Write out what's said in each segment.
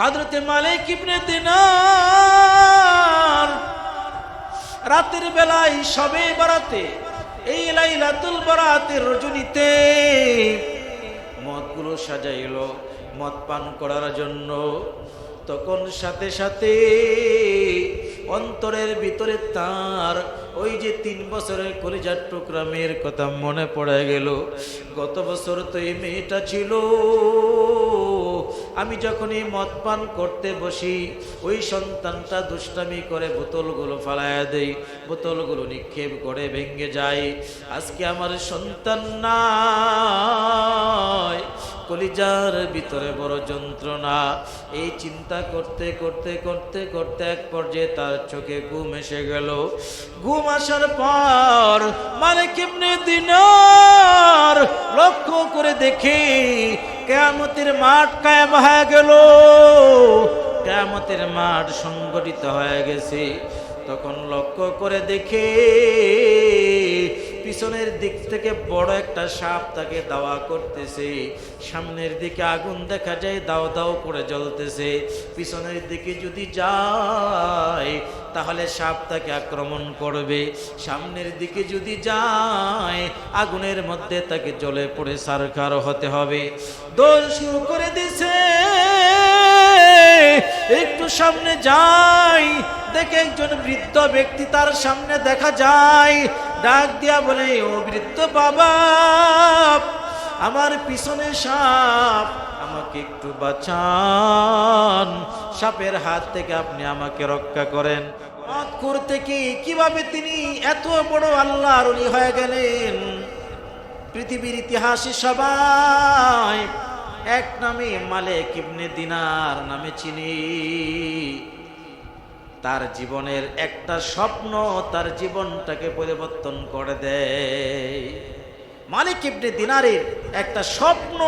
হাজরতে মালিক ইবনে দিনার রাতের বেলায় সবে বারাতে, এই লাইলাতুল বারাতের রজনীতে মদগুলো সাজাইলো, মদ পান করার জন্য। তখন সাথে সাথে অন্তরের ভিতরে তার ওই যে তিন বছরের কলিজার টুকরা মেয়ের কথা মনে পড়ে গেল। গত বছর তো এই মেয়েটা ছিল আমি যখন এই মদ পান করতে বসি, ওই সন্তানটা দুষ্টামি করে বোতলগুলো ফালায়া দেই, বোতলগুলো নিক্ষেপ করে ভেঙে যায়। আজকে আমার সন্তান নাই, কলিজার ভিতরে বড় যন্ত্রণা। এই চিন্তা করতে করতে করতে করতে এক পর্যায়ে তার চোখে ঘুম এসে গেল। ঘুম আসার পর মানে কেমনে দিনার লক্ষ্য করে দেখি, কেয়ামতের মাঠ কায়েম হয়ে গেল। কেমতের মাঠ সংগঠিত হয়ে গেছে। তখন লক্ষ্য করে দেখে পিছনের দিক থেকে বড় একটা সাপ তাকে দাওয়া করতেছে। সামনের দিকে আগুন দেখা যায়, দাও দাও করে জ্বলতেছে। পিছনের দিকে যদি যায়, তাহলে সাপ তাকে আক্রমণ করবে। সামনের দিকে যদি যায়, আগুনের মধ্যে তাকে জ্বলে পড়ে সারকার হতে হবে। দোল শুরু করে দিছে। একটু সামনে যাই দেখে একজন বৃদ্ধ ব্যক্তি তার সামনে দেখা যায়। ডাক দিয়া বলে, ও বৃদ্ধ বাবা, আমার পিছনে সাপ, আমাকে একটু বাঁচান। সাপের হাত থেকে আপনি আমাকে রক্ষা করেন। করতে কি? কীভাবে তিনি এত বড় আল্লাহর অলি হয়ে গেলেন? পৃথিবীর ইতিহাসে সবাই এক নামে মালেক ইবনে দিনার নামে চিনি। তার জীবনের একটা স্বপ্ন তার জীবনটাকে পরিবর্তন করে দেয়। মালিক ইবনে দিনারের একটা স্বপ্ন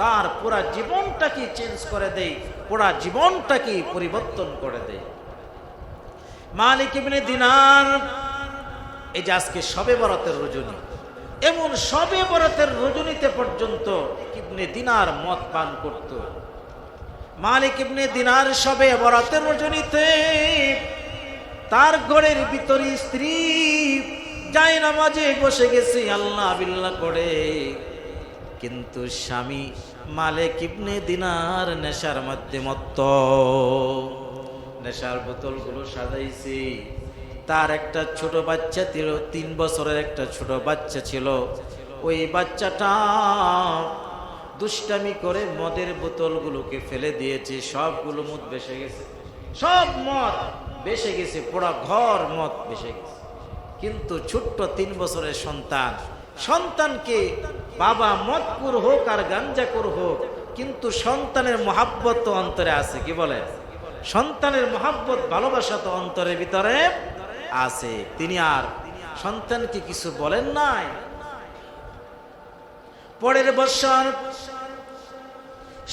তার পুরা জীবনটাকে চেঞ্জ করে দেয়, পুরা জীবনটাকে পরিবর্তন করে দেয়। মালিক ইবনে দিনার, এই যে আজকে সবে বরাতের রজনী, এমন সবে বরাতের রজনীতে পর্যন্ত ইবনে দিনার মদ পান করত। মালিক ইবনে দিনার সবে বরাতের রজনীতে তার ঘরের ভিতরে স্ত্রী যায় নামাজে বসে গেছে, আল্লাহ বিল্লাহ করে। কিন্তু স্বামী মালিক ইবনে দিনার নেশার মধ্যে মত্ত। নেশার বোতলগুলো সাজাইছি। তার একটা ছোট বাচ্চা ছিল, তিন বছরের একটা ছোট বাচ্চা ছিল। ওই বাচ্চাটা দুষ্টামি করে মদের বোতলগুলোকে ফেলে দিয়েছে, সবগুলো মদ বেসে গেছে। সব মদ বেসে গেছে পোড়া ঘর মদ বেসে গেছে। কিন্তু ছোট্ট তিন বছরের সন্তান, সন্তানকে বাবা মদকুর হোক আর গাঞ্জাকুর হোক, কিন্তু সন্তানের মহাব্বত তো অন্তরে আছে, কি বলে সন্তানের মহাব্বত, ভালোবাসা তো অন্তরের ভিতরে আছে। তিনি আর সন্তানকে কিছু বলেন নাই পরের বছর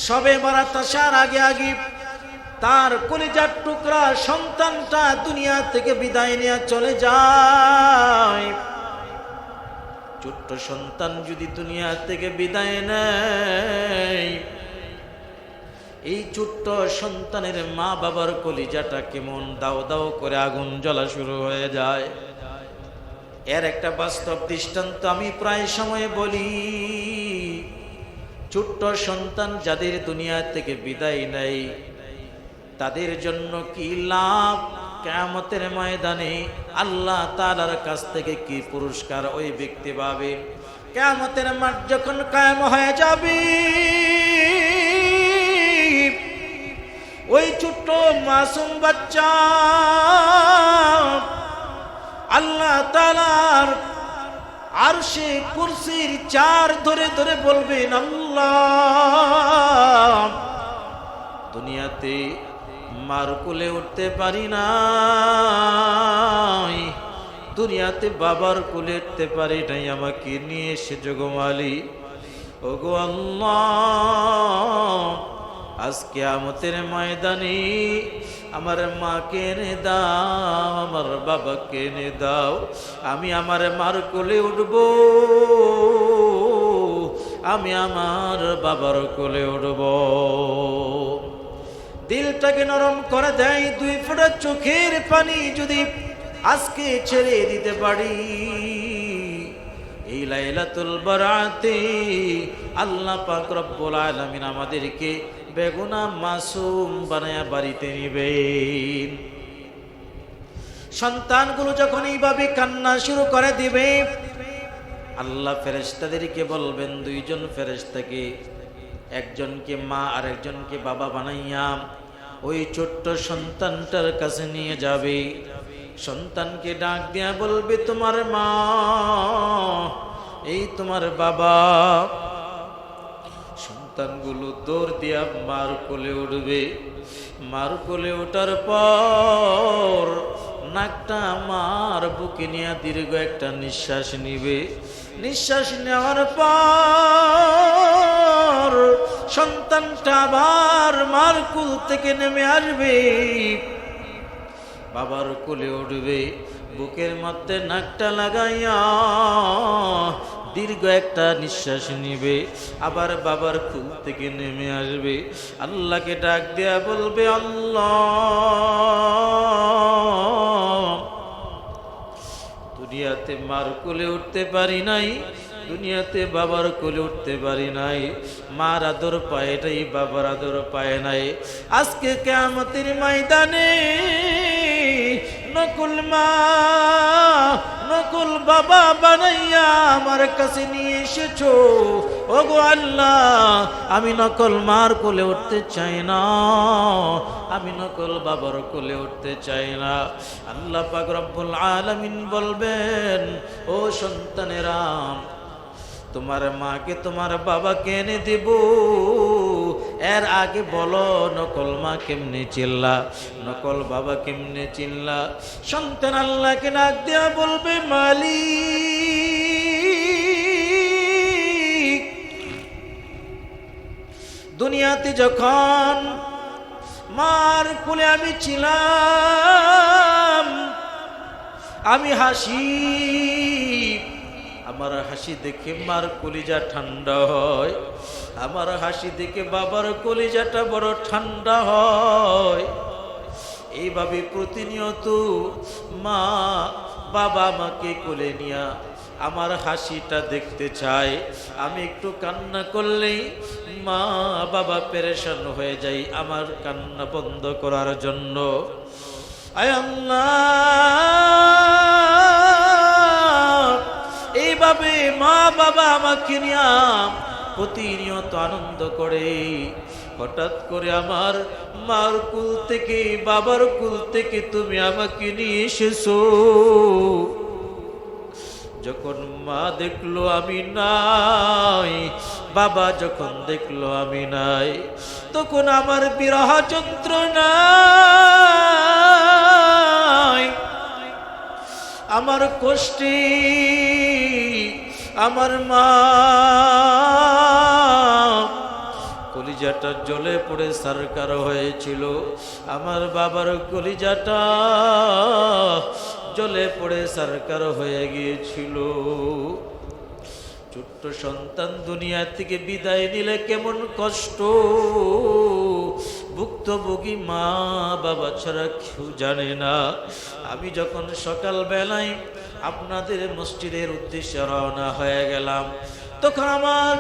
সবে বারাত আসার আগে আগে তার কলিজার টুকরা সন্তানটা দুনিয়া থেকে বিদায় নিয়ে চলে যায়। ছোট্ট সন্তান যদি দুনিয়া থেকে বিদায় নেয়, এই ছোট্ট সন্তানের মা বাবার কলিজাটা কেমন দাও দাও করে আগুন জ্বলা শুরু হয়ে যায়। এর একটা বাস্তব দৃষ্টান্ত আমি প্রায় সময় বলি। ছোট্ট সন্তান যাদের দুনিয়া থেকে বিদায় নেই তাদের জন্য কি লাভ? কেমতের ময়দানে আল্লাহ তালার কাছ থেকে কি পুরস্কার ওই ব্যক্তি পাবে? কেমতের মাঠ যখন কায়েম হয়ে যাবে, ওই ছোট্ট মাসুম বাচ্চা আল্লাহ তালার আর সে কুরসির চার ধরে ধরে বলবেন, আল্লাহ, দুনিয়াতে মার কোলে উঠতে পারি না দুনিয়াতে বাবার কোলে উঠতে পারি নাই, আমাকে নিয়ে এসে জগমালি ওগো আল্লাহ আজকে আমতের ময়দানে আমার মাকে এনে দাও, আমার বাবাকে এনে দাও, আমি আমার মার কোলে উঠব। আমি আমার বাবার কোলে উঠব। দিলটাকে নরম করে দেয়, দুই ফোঁটা চোখের পানি যদি আজকে ছেড়ে দিতে পারি। এই লাইলাতুল বারাতে আল্লাহ পাক রব্বুল আলামিন আমাদেরকে বেগুনা মাসুম বানায়া বাড়িতে নিবেন। সন্তানগুলো যখন এইভাবে কান্না শুরু করে দিবে, আল্লাহ ফেরেশতাদেরকে বলবেন, দুইজন ফেরেশতাকে, একজনকে মা আর একজনকে বাবা বানাইয়া ওই ছোট্ট সন্তানটার কাছে নিয়ে যাবে। সন্তানকে ডাক দিয়া বলবে, তোমার মা, এই তোমার বাবা সন্তানগুলো দৌড় দিয়া মার কোলে উঠবে। মার কোলে ওঠার পর নাকটা মার বুকে নিয়ে দীর্ঘ একটা নিঃশ্বাস নিবে। নিঃশ্বাস নেওয়ার পর সন্তানটা আবার মার কুল থেকে নেমে আসবে। বাবার কোলে উঠবে। বুকের মধ্যে নাকটা লাগাইয়া দীর্ঘ একটা নিঃশ্বাস নিবে, আবার বাবার কুল থেকে নেমে আসবে। আল্লাহকে ডাক দেয়া বলবে, আল্লাহ, দুনিয়াতে মার কোলে উঠতে পারি নাই দুনিয়াতে বাবার কোলে উঠতে পারি নাই। মার আদর পায় নাই বাবার আদর পায় নাই। আজকে কেমতের ময়দানে নকুল মা, নকুল বাবা বানাইয়া আমার কাছে নিয়ে এসেছ। ওগো আল্লাহ, আমি নকল মার কোলে উঠতে চাই না। আমি নকল বাবার কোলে উঠতে চাই না। আল্লাহ পাক রব্বুল আলামিন বলবেন, ও সন্তানেরা তোমার মাকে তোমার বাবাকে এনে দেব। এর আগে বলো, নকল মা কেমনে চিল্লা? নকল বাবা কেমনে চিল্লা? সন্তান আল্লাহকে ডাক দেয়া বলবে, মালিক, দুনিয়াতে যখন মার কোলে আমি ছিলাম, আমি হাসি আমার হাসি দেখে মার কলিজা ঠান্ডা হয়। আমার হাসি দেখে বাবার কলিজাটা বড় ঠান্ডা হয়। এইভাবে প্রতিনিয়ত মা বাবা আমাকে কোলে নিয়া আমার হাসিটা দেখতে চায়। আমি একটু কান্না করলেই মা বাবা পেরেশান হয়ে যায় আমার কান্না বন্ধ করার জন্য। আয় আল্লাহ! এইভাবে মা বাবা আমাকে নিয়া প্রতিনিয়ত আনন্দ করে। হঠাৎ করে আমার মার কুল থেকে, বাবার কুল থেকে তুমি আমাকে নিয়ে এসেছ। যখন মা দেখল আমি নাই, বাবা যখন দেখল আমি নাই, তখন আমার বিরহ যন্ত্রণায় আমার কষ্টে, আমার মা। কলিজাটা জলে পড়ে সারকার হয়েছিল। আমার বাবার কলিজাটা জলে পড়ে সারকার হয়ে গিয়েছিল। ছোট্ট সন্তান দুনিয়া থেকে বিদায় নিলে কেমন কষ্ট। ভুক্তভোগী মা বাবা ছাড়া কেউ জানে না। আমি যখন সকাল বেলায় আপনাদের মসজিদের উদ্দেশ্যে রওনা হয়ে গেলাম, তখন আমার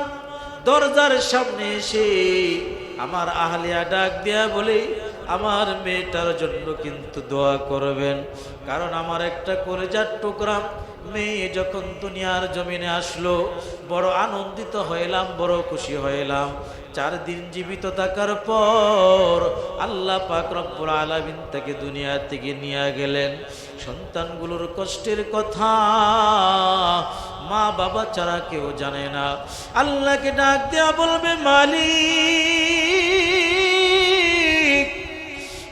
দরজার সামনে এসে আমার আহলিয়া ডাক দেয়া বলে, আমার মেয়েটার জন্য কিন্তু দোয়া করবেন। কারণ আমার একটা কলেজার টুকরা মেয়ে যখন দুনিয়ার জমিনে আসলো, বড় আনন্দিত হইলাম, বড় খুশি হইলাম। চার দিন জীবিত থাকার পর আল্লাহ পাক রব্বুল আলামিন তাকে দুনিয়া থেকে নিয়ে গেলেন। সন্তানগুলোর কষ্টের কথা মা বাবা ছাড়া কেউ জানে না। আল্লাহকে ডাক দেয়া বলবে, মালিক,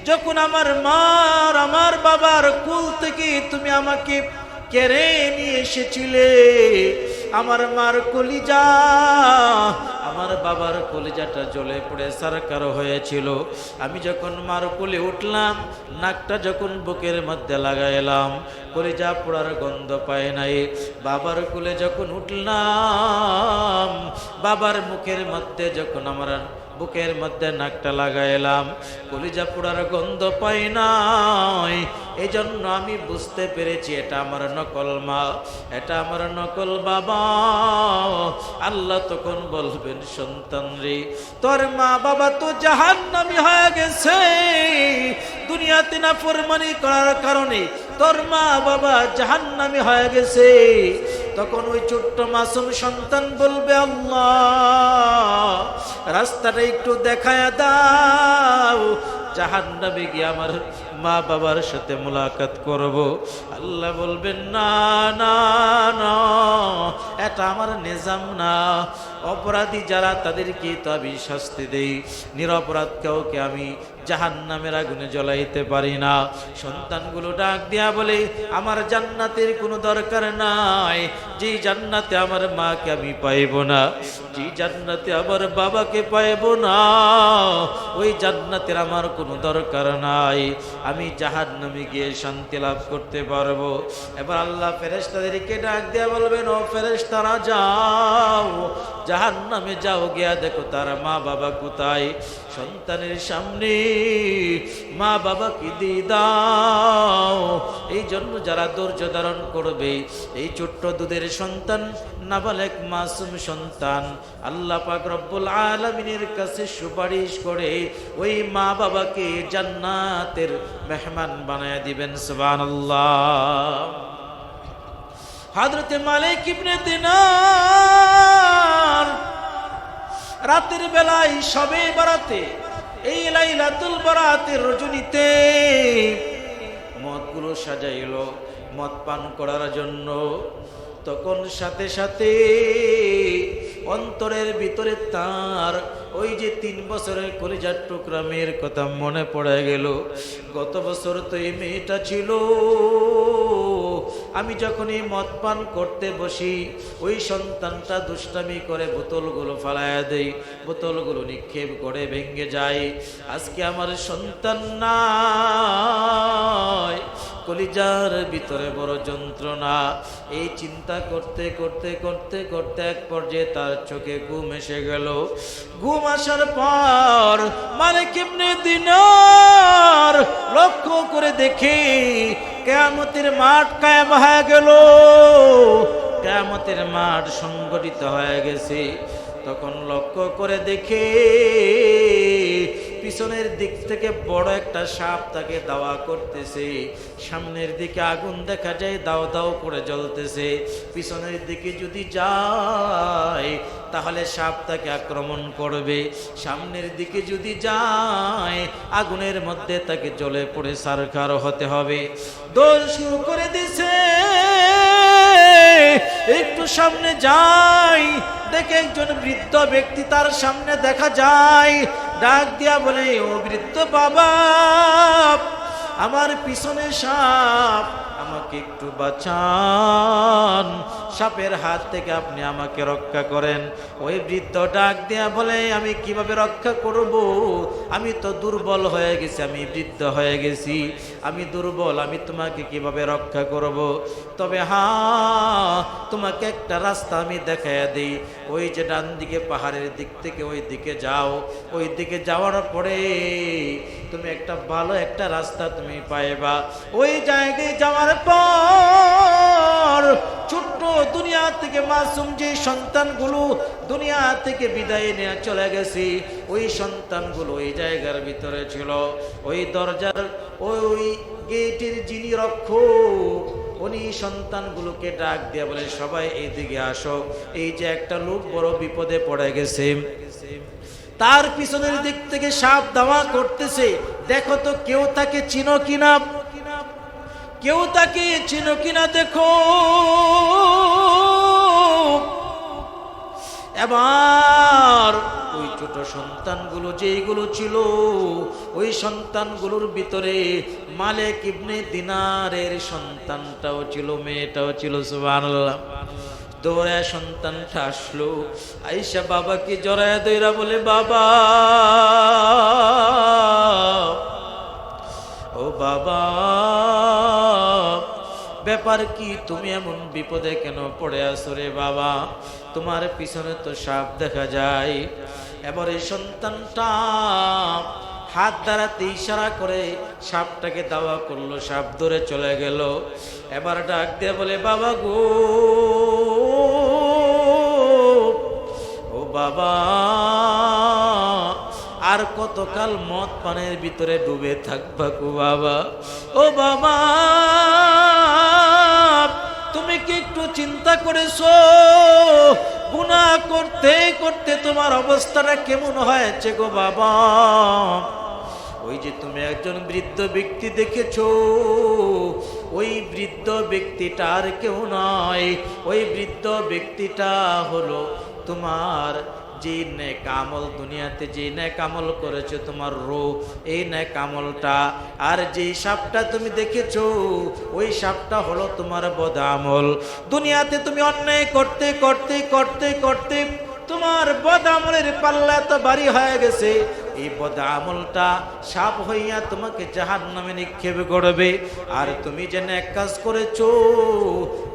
যখন আমার মার, আমার বাবার কুল থেকে তুমি আমাকে কেড়ে নিয়ে এসেছিলে? আমার মার কলিজা, আমার বাবার কলিজাটা জ্বলে পড়ে, সারকার হয়েছিল। আমি যখন মার কোলে উঠলাম, নাকটা যখন বুকের মধ্যে লাগাইলাম, কলিজা পোড়ার গন্ধ পায় নাই। বাবার কোলে যখন উঠলাম, বাবার মুখের মধ্যে যখন আমার বুকের মধ্যে নাকটা লাগাইলাম, কলিজা পোড়ার গন্ধ পাই নাই। এই জন্য আমি বুঝতে পেরেছি, এটা আমার নকল মা, এটা আমার নকল বাবা। আল্লাহ তখন বলবেন, সন্তান রে, তোর মা বাবা তো জাহান্নামি হয়ে গেছে। দুনিয়াতে না ফরমানি করার কারণে তোর মা বাবা জাহান্নামি হয়ে গেছে। তখন ওই ছোট্ট মাসুম সন্তান বলবে, আল্লাহ, রাস্তাটা একটু দেখায় দাও। জাহান নামে গিয়ে আমার মা বাবার সাথে মোলাকাত করব। আল্লাহ বলবেন, না না না, এটা আমার নিজাম না। অপরাধী যারা তাদেরকে তো আমি শাস্তি দেই। নিরপরাধ কাউকে আমি জাহান নামের আগুনে জ্বলাইতে পারি না। সন্তানগুলো ডাক দিয়া বলে, আমার জান্নাতের কোনো দরকার নাই। যে জান্নাতে আমার মাকে আমি পাইব না, যে জান্নাতে আমার বাবাকে পাইব না, ওই জান্নাতের আমার কোনো দরকার নাই। আমি জাহান নামে গিয়ে শান্তি লাভ করতে পারব। এবার আল্লাহ ফেরেশতাদেরকে ডাক দিয়া বলবেন, ও ফেরেশতারা, যাও। জাহান নামে যাও গিয়া দেখো তার মা বাবা কোথায়? সন্তানের সামনে মা বাবাকে দিয়ে দাও। এই জন্য যারা ধৈর্য ধারণ করবে, এই ছোট্ট দুধের সন্তান নাবালেক মাসুম সন্তান আল্লাহ পাক রব্বুল আলমিনের কাছে সুপারিশ করে ওই মা বাবাকে জান্নাতের মেহমান বানায় দিবেন, সুবহানাল্লাহ। হাজরতে মালিক ইবনে দিনার রাতের বেলায় সবে বারাতে, এই লাইলাতুল বারাতের রজনীতে মদগুলো সাজাইল, মদ পান করার জন্য। তখন সাথে সাথে অন্তরের ভিতরে তার ওই যে তিন বছরের কলিজার টুকরা মেয়ের কথা মনে পড়ে গেল। গত বছর তো এই মেয়েটা ছিল। আমি যখনই মদ পান করতে বসি, ওই সন্তানটা দুষ্টামি করে বোতলগুলো ফালায়া দেই, বোতলগুলো নিক্ষেপ করে ভেঙে যায়। আজকে আমার সন্তান নাই। কলিজার ভিতরে বড় যন্ত্রণা। এই চিন্তা করতে করতে করতে করতে এক পর্যায়ে তার চোখে ঘুম এসে গেল। ঘুম আসার পর মানে কেমনে দিনার লক্ষ্য করে দেখি কেয়ামতের মাঠ কায়েম হয়ে গেল। কেয়ামতের মাঠ সংগঠিত হয়ে গেছে। তখন লক্ষ্য করে দেখে পিছনের দিক থেকে বড় একটা সাপ তাকে দাওয়া করতেছে। সামনের দিকে আগুন দেখা যায়, দাও দাও করে জ্বলতেছে। পিছনের দিকে যদি যায়, তাহলে সাপ তাকে আক্রমণ করবে। সামনের দিকে যদি যায়, আগুনের মধ্যে তাকে জ্বলে পড়ে সারখার হতে হবে। দোল শুরু করে দিছে। একটু সামনে যাই দেখে একজন বৃদ্ধ ব্যক্তি তার সামনে দেখা যায়। ডাক দিয়া বলে ও বৃত্ত বাবা আমার পিছনে সাপ আমাকে একটু বাঁচান। সাপের হাত থেকে আপনি আমাকে রক্ষা করেন। ওই বৃদ্ধ ডাক দিয়া বলে, আমি কীভাবে রক্ষা করব? আমি তো দুর্বল হয়ে গেছি, আমি বৃদ্ধ হয়ে গেছি। আমি দুর্বল, আমি তোমাকে কীভাবে রক্ষা করব? তবে হ্যাঁ তোমাকে একটা রাস্তা আমি দেখাইয়া দিই। ওই যে ডান দিকে পাহাড়ের দিক থেকে ওই দিকে যাও। ওই দিকে যাওয়ার পরে তুমি একটা ভালো একটা রাস্তা তুমি পাইবা। ওই জায়গায় যাওয়ার পর ছোট্ট দুনিয়া থেকে মাসুম যে সন্তানগুলো দুনিয়া থেকে বিদায় নিয়ে চলে গেছি, ওই সন্তানগুলো ওই জায়গার ভিতরে ছিল। ওই দরজার, ওই গেটের যিনি রক্ষক, উনি সন্তানগুলোকে ডাক দিয়ে বলে, সবাই এইদিকে আসো। এই যে একটা লোক বড় বিপদে পড়ে গেছে। তার পিছনের দিক থেকে সাপ দাওয়া করতেছে। দেখো তো কেউ তাকে চিনো কিনা? কেউ তাকে চিনো কিনা দেখো। এবার ওই ছোট সন্তানগুলো যেইগুলো ছিল, ওই সন্তানগুলোর ভিতরে মালিক ইবনে দিনারের সন্তানটাও ছিল, মেয়েটাও ছিল, সুবহানাল্লাহ। দৌড়া সন্তানটা আসলো আইসা বাবাকে জড়ায় দৈরা বলে, বাবা! ও বাবা, ব্যাপার কি? তুমি এমন বিপদে কেন পড়ে আসো রে বাবা? তোমার পিছনে তো সাপ দেখা যায়। এবার এই সন্তানটা হাত দ্বারাতে ইশারা করে সাপটাকে দাওয়া করল, সাপ ধরে চলে গেল। এবার ডাক দিয়ে বলে, বাবা গো। ও বাবা আর কতকাল মদ পানের ভিতরে ডুবে থাকবা গো বাবা? ও বাবা, তুমি কি একটু চিন্তা করেছ? গুনাহ করতে করতে তোমার অবস্থাটা কেমন হয়েছে গো বাবা? ওই যে তুমি একজন বৃদ্ধ ব্যক্তি দেখেছ, ওই বৃদ্ধ ব্যক্তিটা আর কেউ নয় ওই বৃদ্ধ ব্যক্তিটা হলো তোমার যে নেক আমল দুনিয়াতে যে নেক আমল করেছ তোমার রো এই নেক আমলটা, আর যে সাপটা তুমি দেখেছ, ওই সাপটা হলো তোমার বদ আমল দুনিয়াতে তুমি অন্যায় করতে করতে করতে করতে তোমার বদ আমলের পাল্লা তো বাড়ি হয়ে গেছে। এই বদ আমলটা সাপ হইয়া তোমাকে জাহান নামে নিক্ষেপ করবে। আর তুমি যে ন্যাক কাজ করেছ,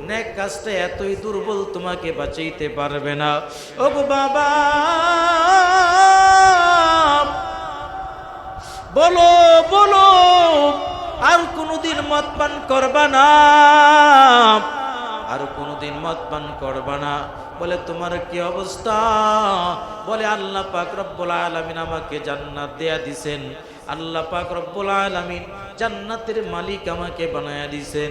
ন্যাক কাজটা এতই দুর্বল তোমাকে বাঁচাইতে পারবে না। ও বাবা, বলো বলো, আর কোনোদিন মদ পান করবা না। আর কোনোদিন মদ পান করবা না। বলে, তোমার কি অবস্থা? বলে, আল্লাহ পাক রব্বুল আলামিন আমাকে জান্নাত দেয়া দিছেন। আল্লাহ পাক রব্বুল আলামিন জান্নাতের মালিক আমাকে বানায়া দিছেন।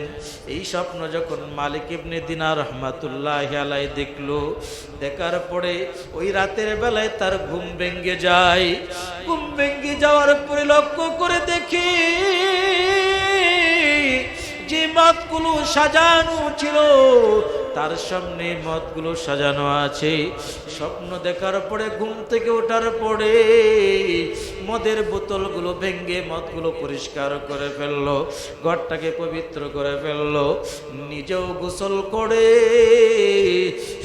এই স্বপ্ন যখন মালিক ইবনে দিনা রহমাতুল্লাহ আলাই দেখল, দেখার পরে ওই রাতের বেলায় তার ঘুম ভেঙ্গে যায়। ঘুম ভেঙ্গে যাওয়ার পরে লক্ষ্য করে দেখি যে মতগুলো সাজানো ছিল। তার সামনে মতগুলো সাজানো আছে। স্বপ্ন দেখার পরে, ঘুম থেকে ওঠার পরে মদের বোতলগুলো ভেঙ্গে মদগুলো পরিষ্কার করে ফেলল, ঘরটাকে পবিত্র করে ফেলল। নিজেও গোসল করে,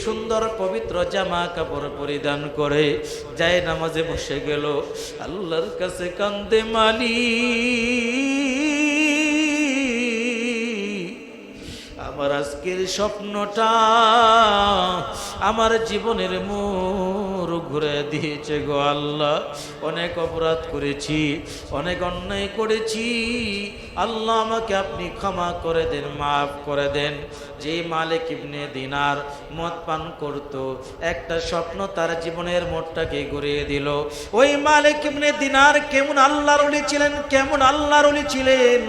সুন্দর পবিত্র জামা কাপড় পরিধান করে যায় নামাজে বসে গেল। আল্লাহর কাছে কান্দে মালি আমার আজকের স্বপ্নটা আমার জীবনের মোর ঘুরে দিয়েছে গো আল্লাহ। অনেক অপরাধ করেছি, অনেক অন্যায় করেছি। আল্লাহ আমাকে আপনি ক্ষমা করে দেন, মাফ করে দেন। যে মালিক ইবনে দিনার মদ পান করত, একটা স্বপ্ন তার জীবনের মোটটাকে ঘুরিয়ে দিল। ওই মালিক ইবনে দিনার কেমন আল্লাহর ছিলেন, কেমন আল্লাহর ছিলেন?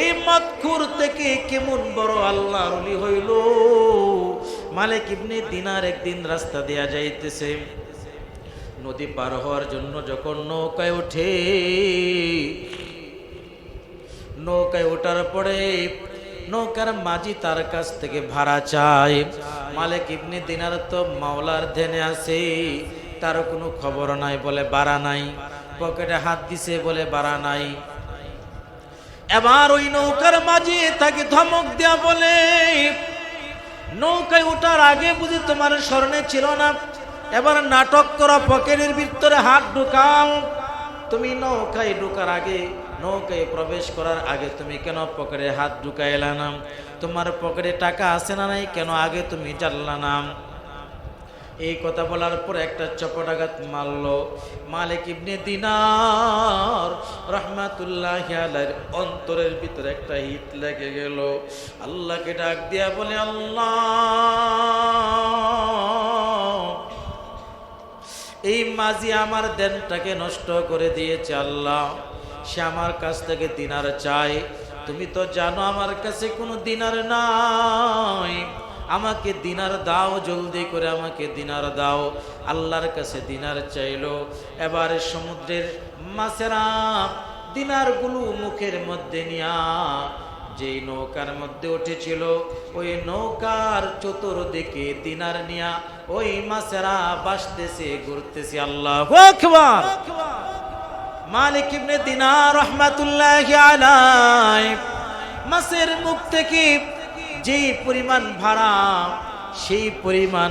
এই মতখুর থেকে কেমন বড় আল্লাহর অলি হইল? মালিক ইবনে দিনার একদিন রাস্তা দেয়া যাইতেছে। নদী পার হওয়ার জন্য যখন নৌকায় ওঠে, নৌকায় ওঠার পরে নৌকার মাঝি তার কাছ থেকে ভাড়া চায়। মালিক ইবনে দিনার তো মাওলার ধ্যানে আছে তার কোনো খবর নাই বলে, বাড়া নাই। পকেটে হাত দিছে বলে, বাড়া নাই। এবার ওই নৌকার মাঝে তাকে ধমক দেয়া বলে, নৌকায় ওঠার আগে বুঝি তোমার স্মরণে ছিল না? এবার নাটক করা, পকেটের ভিতরে হাত ঢুকাও। তুমি নৌকায় ঢুকার আগে, নৌকায় প্রবেশ করার আগে তুমি কেন পকেটে হাত ঢুকাইলা না? তোমার পকেটে টাকা আছে না নাই? কেন আগে তুমি জানলা না? এই কথা বলার পর একটা চপটাঘাত মারল। মালিক ইবনে দিনার রহমাতুল্লাহ আলাইহির অন্তরের ভিতরে একটা হিট লেগে গেল। আল্লাহকে ডাক দিয়া বলে, আল্লাহ, এই মাঝি আমার দেনটাকে নষ্ট করে দিয়েছে, আল্লাহ। সে আমার কাছ থেকে দিনার চাই। তুমি তো জানো আমার কাছে কোনো দিনার নাই। আমাকে দিনার দাও, জলদি করে আমাকে দিনার দাও। আল্লাহর কাছে দিনার চাইলো। এবার সমুদ্রের মাছেরা দিনারগুলো মুখের মধ্যে নিয়া যেই নৌকার মধ্যে উঠেছিল, ওই নৌকার চতুর্দিকে দিনার নিয়া ওই মাছেরা বাসতেছে, ঘুরতেছে। আল্লাহ মালিক ইবনে দিনার রহমাতুল্লাহ আলাই মাছের মুখ থেকে যেই পরিমাণ ভাড়া, সেই পরিমাণ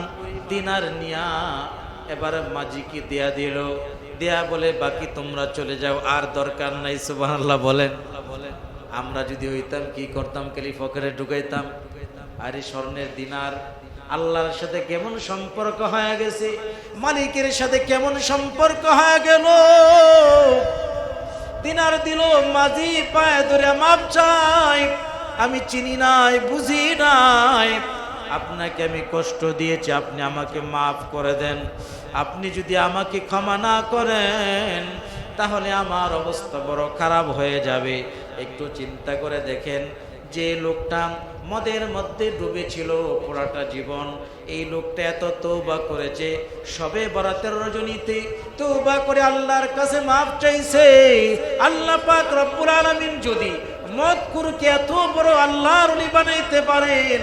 দিনার নিয়া এবার মাঝিকে দেয়া দিল। দেয়া বলে, বাকি তোমরা চলে যাও, আর দরকার নাই। সুবহানাল্লাহ বলেন। আমরা যদি হইতাম, কি করতাম? খালি ফকরে ঢুকাইতাম। আরে স্বর্ণের দিনার, আল্লাহর সাথে কেমন সম্পর্ক হয়ে গেছে? মালিকের সাথে কেমন সম্পর্ক হয়ে গেল? দিনার দিল, মাঝি পায়ে ধরে মাপ চাই আমি চিনি নাই, বুঝি নাই। আপনাকে আমি কষ্ট দিয়েছি, আপনি আমাকে মাফ করে দেন। আপনি যদি আমাকে ক্ষমা না করেন, তাহলে আমার অবস্থা বড় খারাপ হয়ে যাবে। একটু চিন্তা করে দেখেন, যে লোকটা মদের মধ্যে ডুবেছিল পুরাটা জীবন, এই লোকটা এত তৌবা করেছে, সবে বরাতের রজনীতে তৌবা করে আল্লাহর কাছে মাপ চাইছে। আল্লাহ পাক রব্বুল আলামিন যদি মদ কুরকে এত বড় আল্লাহর অলি বানাইতে পারেন?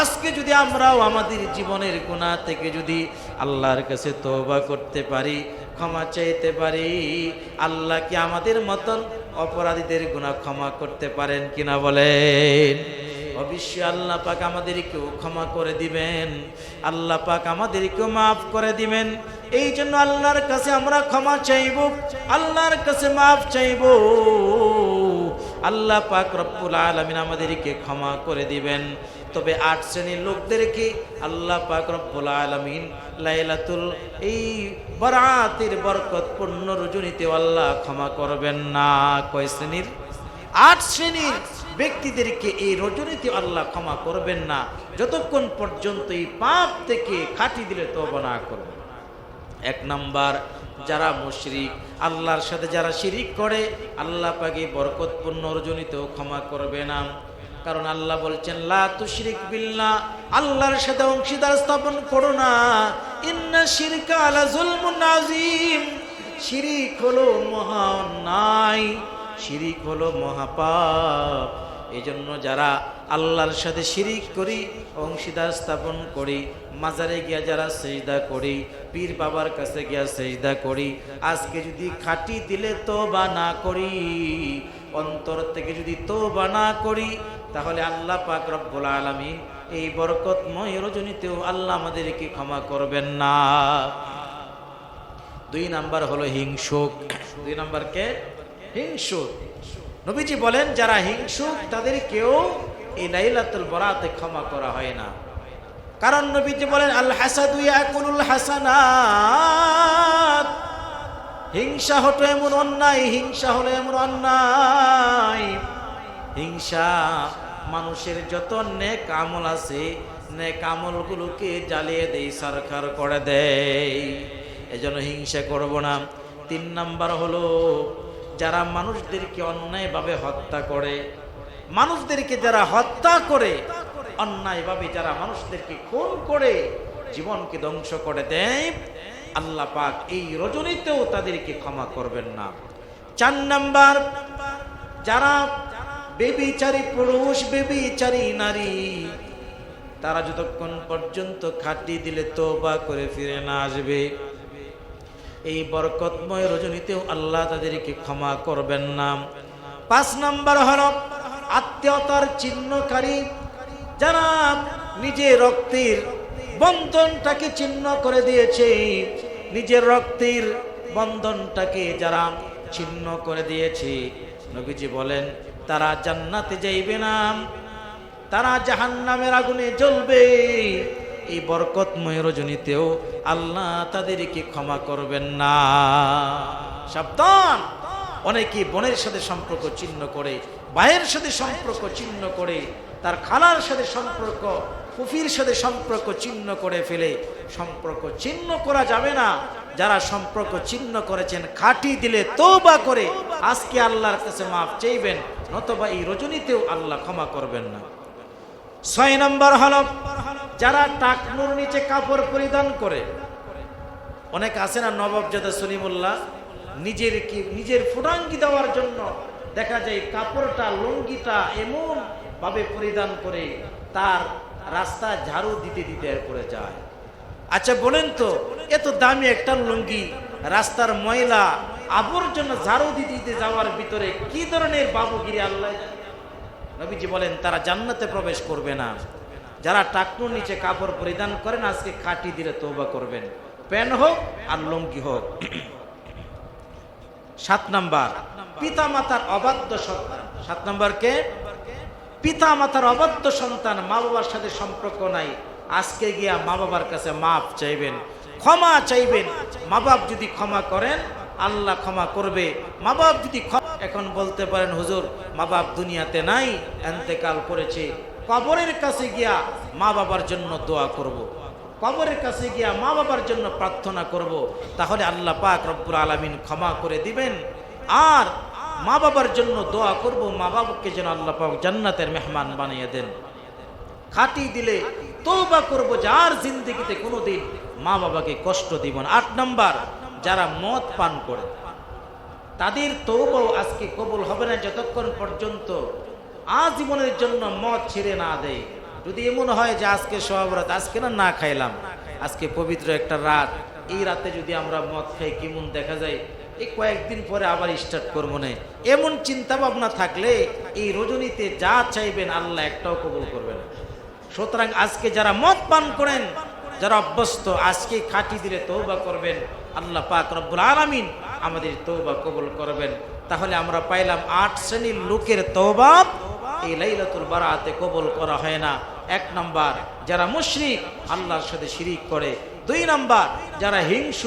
আজকে যদি আমরাও আমাদের জীবনের গুণা থেকে যদি আল্লাহর কাছে তৌবা করতে পারি, ক্ষমা চাইতে পারি, আল্লাহ কি আমাদের মতন অপরাধীদের গুণা ক্ষমা করতে পারেন কিনা বলেন? অবশ্যই আল্লাহ পাক আমাদেরকেও ক্ষমা করে দিবেন। আল্লাহ পাক আমাদেরকেও মাফ করে দিবেন। এই জন্য আল্লাহর কাছে আমরা ক্ষমা চাইব, আল্লাহর কাছে মাফ চাইব। আল্লাহ পাক রব্বুল আলমিন আমাদেরকে ক্ষমা করে দিবেন। তবে আট শ্রেণির লোকদেরকে আল্লাহ পাক রব্বুল আলমিন লাইলাতুল, এই বরাতের বরকতপূর্ণ রজনীতে আল্লাহ ক্ষমা করবেন না। কয় শ্রেণির? আট শ্রেণির ব্যক্তিদেরকে এই রজনীতে আল্লাহ ক্ষমা করবেন না। যতক্ষণ পর্যন্ত এই পাপ থেকে খাটি দিলে তবা না করবে। এক নাম্বার যারা মুশরিক, আল্লাহর সাথে যারা শিরিক করে, আল্লাহ পাকে বরকতপূর্ণ রজনীতেও ক্ষমা করবে না। কারণ আল্লাহ বলছেন, লা তুশরিক বিল্লাহ, আল্লাহর সাথে অংশীদার স্থাপন করো না। ইন্না শিরকা আলা নাজিম শিরিক হলো মহা অন্যায় শিরিক হলো মহাপাপ। এই জন্য যারা আল্লাহর সাথে শিরিক করি, অংশীদার স্থাপন করি, মাজারে গিয়া যারা সেজদা করি, পীর বাবার কাছে গিয়া সেজদা করি, আজকে যদি খাটি দিলে তো বা না করি, অন্তর থেকে যদি তো বা না করি, তাহলে আল্লাহ পাক রব্বুল আলামিন এই বরকতময় রজনীতেও আল্লাহ আমাদেরকে ক্ষমা করবেন না। দুই নাম্বার হলো হিংসুক। দুই নাম্বার কে? হিংসুক। নবীজি বলেন, যারা হিংসুক, তাদের কেউ এই লাইলাতুল বরাতে ক্ষমা করা হয় না। কারণ নবীজি বলেন আল হাসাদু ইয়াকুলুল হাসানাত। হিংসা হতো এমন অন্যায়, হিংসা হলো এমন অন্যায়। হিংসা মানুষের যত নেক আমল আছে, নেক আমলগুলোকে জ্বালিয়ে দেয় সরকার করে দেয় এজন্য হিংসা করব না। তিন নাম্বার হলো যারা মানুষদেরকে অন্যায়ভাবে হত্যা করে, মানুষদেরকে যারা হত্যা করে, অন্যায়ভাবে যারা মানুষদেরকে খুন করে, জীবনকে ধ্বংস করে দেয়, আল্লাহ পাক এই রজনীতেও তাদেরকে ক্ষমা করবেন না। চার নাম্বার, যারা বেবিচারী পুরুষ, বেবিচারী নারী, তারা যতক্ষণ পর্যন্ত খাটি দিলে তোবা করে ফিরে না আসবে। এই বরকতময় রজনীতেও আল্লাহ তাদেরকে ক্ষমা করবেন না। পাঁচ নাম্বার হল আত্মীয়তার চিহ্নকারী। যারা নিজের রক্তের বন্ধনটাকে চিহ্ন করে দিয়েছে। নিজের রক্তের বন্ধনটাকে যারা ছিন্ন করে দিয়েছে। নবীজি বলেন, তারা জান্নাতে যাইবে না। তারা জাহান্নামের আগুনে জ্বলবে। এই বরকতময় রজনীতেও আল্লাহ তাদেরকে ক্ষমা করবেন না। সাবধান! অনেকে বোনের সাথে সম্পর্ক চিহ্ন করে, ভাইয়ের সাথে সম্পর্ক চিহ্ন করে, তার খালার সাথে সম্পর্ক, ফুফির সাথে সম্পর্ক চিহ্ন করে ফেলে। সম্পর্ক চিহ্ন করা যাবে না। যারা সম্পর্ক চিহ্ন করেছেন, খাটি দিলে তৌবা করে আজকে আল্লাহর কাছে মাফ চাইবেন, নতবা এই রজনীতেও আল্লাহ ক্ষমা করবেন না। ছয় নম্বর হল যারা টাকনুর নিচে কাপড় পরিধান করে, অনেক আছে না নবাবজাদা সলিমুল্লাহ? নিজের কি, নিজের ফুটাঙ্গি দেওয়ার জন্য দেখা যায় কাপড়টা, লুঙ্গিটা এমন ভাবে পরিধান করে তার রাস্তা ঝাড়ু দিতে দিতে করে যায়। আচ্ছা বলেন তো, এত দামি একটা লুঙ্গি, রাস্তার ময়লা, আবর্জনা ঝাড়ু দিতে দিতে যাওয়ার ভিতরে কি ধরনের বাবু বাবুগিরি আল্লাহ? নবীজি বলেন, তারা জান্নাতে প্রবেশ করবে না। যারা টাকনুর নিচে কাপড় পরিধান করেন, আজকে খাটি দিলে তৌবা করবেন। প্যান হোক আর লুঙ্গি হোক। সাত নাম্বার পিতা মাতার অবাধ্য সন্তান। সাত নাম্বার কে? পিতা মাতার অবাধ্য সন্তান মা বাবার সাথে সম্পর্ক নাই। আজকে গিয়া মা বাবার কাছে মাপ চাইবেন, ক্ষমা চাইবেন। মা বাপ যদি ক্ষমা করেন, আল্লাহ ক্ষমা করবে। মা বাপ যদি এখন বলতে পারেন, হুজুর মা বাপ দুনিয়াতে নাই, এন্তেকাল করেছে। কবরের কাছে গিয়া মা বাবার জন্য দোয়া করব। কবরের কাছে গিয়া মা বাবার জন্য প্রার্থনা করব। তাহলে আল্লাহ পাক রব্বুল আলমিন ক্ষমা করে দিবেন। আর মা বাবার জন্য দোয়া করব। মা বাবাকে যেন আল্লাহ পাক জান্নাতের মেহমান বানিয়ে দেন। খাটি দিলে তৌবা করব। যার জিন্দগিতে কোনোদিন মা বাবাকে কষ্ট দিব না। আট নম্বর, যারা মদ পান করে, তাদের তৌবাও আজকে কবুল হবে না। যতক্ষণ পর্যন্ত আজীবনের জন্য মদ ছেড়ে না দেয় যদি এমন হয় যে আজকে সহবরাত আজকে না না খাইলাম। আজকে পবিত্র একটা রাত। এই রাতে যদি আমরা মদ খাই, কেমন দেখা যায়? এই কয়েকদিন পরে আবার স্টার্ট করব না। এমন চিন্তা ভাবনা থাকলে এই রজনীতে যা চাইবেন আল্লাহ একটাও কবুল করবেন সুতরাং আজকে যারা মদ পান করেন, যারা অভ্যস্ত, আজকে খাটি দিলে তৌবা করবেন। আল্লাহ পাক রব্বুল আলামিন আমাদের তৌবা কবুল করবেন। তাহলে আমরা পাইলাম আট শ্রেণির লোকের তৌবা এই লাইলাতুল বারাতে কবল করা হয় না। এক নাম্বার, যারা মুশরিক, আল্লাহর সাথে শিরিক করে। দুই নাম্বার, যারা হিংস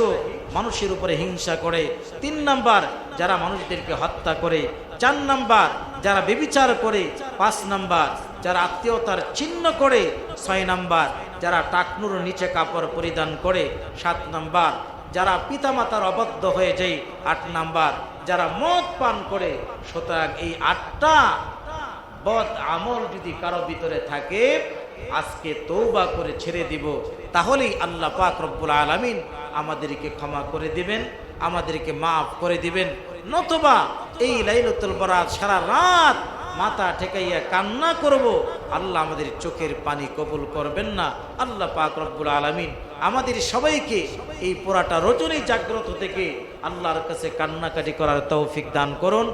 মানুষের উপরে হিংসা করে। তিন নাম্বার, যারা মানুষদেরকে হত্যা করে। চার নাম্বার, যারা বেবিচার করে। পাঁচ নাম্বার, যারা আত্মীয়তার চিহ্ন করে। ছয় নাম্বার, যারা টাকনুর নিচে কাপড় পরিধান করে। সাত নাম্বার, যারা পিতামাতার অবদ্ধ হয়ে যায়। আট নাম্বার যারা মদ পান করে, সুতরাং এই আটটা বদ আমল যদি কারও ভিতরে থাকে, আজকে তৌবা করে ছেড়ে দিব, তাহলেই আল্লাহ পাক রব্বুল আলামিন আমাদেরকে ক্ষমা করে দিবেন, আমাদেরকে মাফ করে দিবেন। নতুবা এই লাইলাতুল বরাত সারা রাত মাথা ঠেকাইয়া কান্না করব, আল্লাহ আমাদের চোখের পানি কবুল করবেন না। আল্লাহ পাক রব্বুল আলামিন আমাদের সবাইকে এই পোড়াটা রজনী জাগ্রত থেকে আল্লাহর কাছে কান্নাকাটি করার তৌফিক দান করুন।